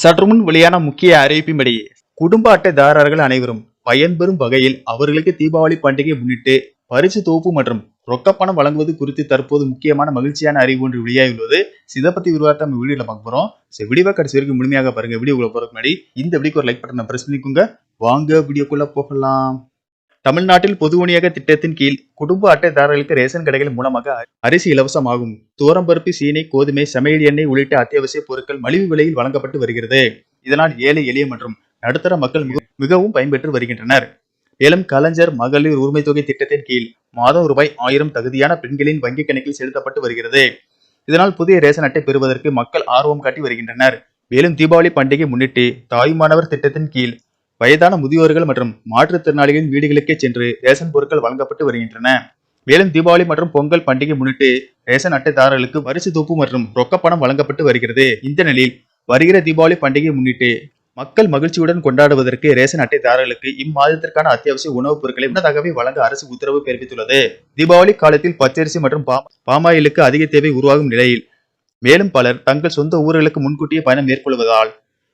சற்றுமுன் வெளியான முக்கிய அறிவிப்பின்படி குடும்ப அட்டைதாரர்கள் அனைவரும் பயன்பெறும் வகையில் அவர்களுக்கு தீபாவளி பண்டிகை முன்னிட்டு பரிசு தொகுப்பு மற்றும் ரொக்கப்பணம் வழங்குவது குறித்து தற்போது முக்கியமான மகிழ்ச்சியான அறிவு ஒன்று வெளியாகியுள்ளது. இதை பத்தி விரிவாக நம்ம வீடியோல பார்க்க போறோம். ஸோ வீடியோ கடைசி வரைக்கும் முழுமையாக பாருங்க. வீடியோக்குள்ள போறதுக்கு முன்னாடி இந்த வீடியோக்கு ஒரு லைக் பட்டனை பிரஸ் பண்ணிக்கோங்க. வாங்க வீடியோக்குள்ள போகலாம். தமிழ்நாட்டில் பொது விநியோக திட்டத்தின் கீழ் குடும்ப அட்டைதாரர்களுக்கு ரேஷன் கடைகள் மூலமாக அரிசி இலவசமாகும். துவரம்பருப்பு சீனி கோதுமை சமையல் எண்ணெய் உள்ளிட்ட அத்தியாவசிய பொருட்கள் மலிவு விலையில் வழங்கப்பட்டு வருகிறது. இதனால் ஏழை எளிய மற்றும் நடுத்தர மக்கள் மிகவும் பயன்பெற்று வருகின்றனர். மேலும் கலைஞர் மகளிர் உரிமை தொகை திட்டத்தின் கீழ் மாதம் ரூபாய் ஆயிரம் தகுதியான பெண்களின் வங்கிக் கணக்கில் செலுத்தப்பட்டு வருகிறது. இதனால் புதிய ரேஷன் அட்டை பெறுவதற்கு மக்கள் ஆர்வம் காட்டி வருகின்றனர். மேலும் தீபாவளி பண்டிகை முன்னிட்டு தாய்மானவர் திட்டத்தின் கீழ் வயதான முதியோர்கள் மற்றும் மாற்றுத்திறனாளிகளின் வீடுகளுக்கே சென்று ரேஷன் பொருட்கள் வழங்கப்பட்டு வருகின்றன. மேலும் தீபாவளி மற்றும் பொங்கல் பண்டிகை முன்னிட்டு ரேஷன் அட்டைதாரர்களுக்கு வரிசு தொப்பு மற்றும் ரொக்கப்பணம் வழங்கப்பட்டு வருகிறது. இந்த நிலையில் வருகிற தீபாவளி பண்டிகையை முன்னிட்டு மக்கள் மகிழ்ச்சியுடன் கொண்டாடுவதற்கு ரேஷன் அட்டைதாரர்களுக்கு இம்மாதத்திற்கான அத்தியாவசிய உணவுப் பொருட்களை முன்னதாகவே வழங்க அரசு உத்தரவு பிறப்பித்துள்ளது. தீபாவளி காலத்தில் பச்சரிசி மற்றும் பாமாயிலுக்கு அதிக தேவை உருவாகும் நிலையில் மேலும் பலர் தங்கள் சொந்த ஊர்களுக்கு முன்கூட்டியே பயணம் மேற்கொள்வதால்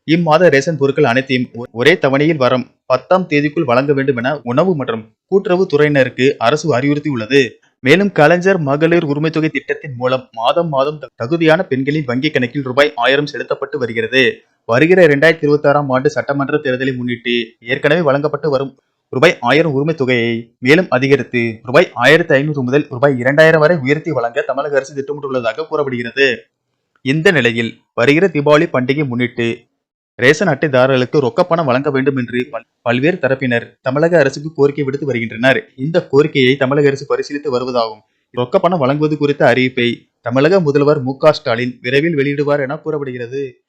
இம்மாத ரேஷன் பொருட்கள் அனைத்தையும் ஒரே தவணையில் வரும் பத்தாம் தேதிக்குள் வழங்க வேண்டும் என உணவு மற்றும் கூட்டுறவு துறையினருக்கு அரசு அறிவுறுத்தியுள்ளது. மேலும் கலைஞர் மகளிர் உரிமை தொகை திட்டத்தின் மூலம் மாதம் மாதம் தகுதியான பெண்களின் வங்கிக் கணக்கில் ரூபாய் ஆயிரம் செலுத்தப்பட்டு வருகிறது. வருகிற இரண்டாயிரத்தி இருபத்தி ஆறாம் ஆண்டு சட்டமன்ற தேர்தலை முன்னிட்டு ஏற்கனவே வழங்கப்பட்டு வரும் ரூபாய் ஆயிரம் உரிமை தொகையை மேலும் அதிகரித்து ரூபாய் ஆயிரத்தி ஐநூறு முதல் ரூபாய் இரண்டாயிரம் வரை உயர்த்தி வழங்க தமிழக அரசு திட்டமிட்டுள்ளதாக கூறப்படுகிறது. இந்த நிலையில் வருகிற தீபாவளி பண்டிகை முன்னிட்டு ரேஷன் அட்டைதாரர்களுக்கு ரொக்கப்பணம் வழங்க வேண்டும் என்று பல்- பல்வேறு தரப்பினர் தமிழக அரசுக்கு கோரிக்கை விடுத்து வருகின்றனர். இந்த கோரிக்கையை தமிழக அரசு பரிசீலித்து வருவதாகும். ரொக்கப்பணம் வழங்குவது குறித்த அறிவிப்பை தமிழக முதல்வர் மு ஸ்டாலின் விரைவில் வெளியிடுவார் என கூறப்படுகிறது.